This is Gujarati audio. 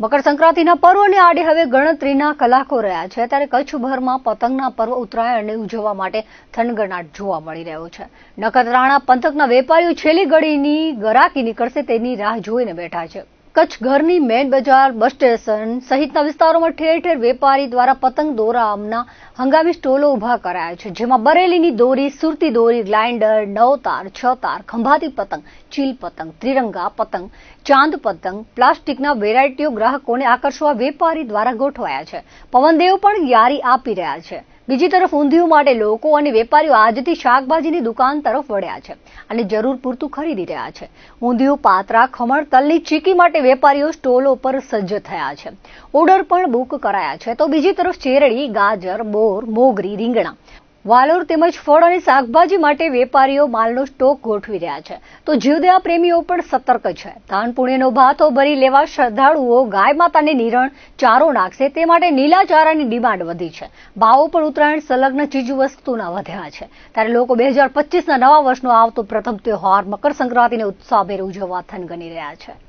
મકર સંક્રાંતિના પર્વને આડે હવે ગણતરીના કલાકો રહ્યા છે. ત્યારે કચ્છભરમાં પતંગના પર્વ ઉત્તરાયણને ઉજવવા માટે થનગનાટ જોવા મળી રહ્યો છે. નખત્રાણા પંથકના વેપારીઓ છેલ્લી ઘડીની ગરાકી નીકળશે તેની રાહ જોઈને બેઠા છે. કચ્છ ઘરની મેન બજાર બસ સ્ટેશન સહિતના વિસ્તારોમાં ઠેર ઠેર વેપારી દ્વારા પતંગ દોરા આમના હંગામી સ્ટોલો ઊભા કરાયા છે, જેમાં બરેલીની દોરી, સુરતી દોરી, ગ્લાઇન્ડર નવ તાર છ તાર ખંભાતી પતંગ, ચીલ પતંગ, ત્રિરંગા પતંગ, ચાંદ પતંગ, પ્લાસ્ટિકના વેરાયટીઓ ગ્રાહકોને આકર્ષવા વેપારી દ્વારા ગોઠવાયા છે. પવનદેવ પણ યારી આપી રહ્યા છે. બીજી તરફ ઊંધિયું માટે લોકો અને વેપારીઓ આજથી શાકભાજીની દુકાન તરફ વળ્યા છે અને જરૂર પૂરતું ખરીદી રહ્યા છે. ઊંધિયું, પાત્રા, ખમણ, તલની ચીકી માટે વેપારીઓ સ્ટોલો પર સજ્જ થયા છે. ઓર્ડર પણ બુક કરાયા છે. તો બીજી તરફ ચેરડી, ગાજર, બોર, મોગરી, રીંગણા વાલોર તેમજ ફળ અને શાકભાજી માટે વેપારીઓ માલનો સ્ટોક ગોઠવી રહ્યા છે. તો જીવદયા પ્રેમીઓ પણ સતર્ક છે. ધાન પુણ્યનો ભાથો ભરી લેવા શ્રદ્ધાળુઓ ગાય માતાને નિરણ, ચારો નાખશે તે માટે નીલા ચારાની ડિમાન્ડ વધી છે. ભાવો પણ ઉત્તરાયણ સંલગ્ન ચીજવસ્તુના વધ્યા છે. ત્યારે લોકો બે હજાર પચીસના નવા વર્ષનો આવતો પ્રથમ તહેવાર મકર સંક્રાંતિને ઉત્સાહભેર ઉજવવા થનગની રહ્યા છે.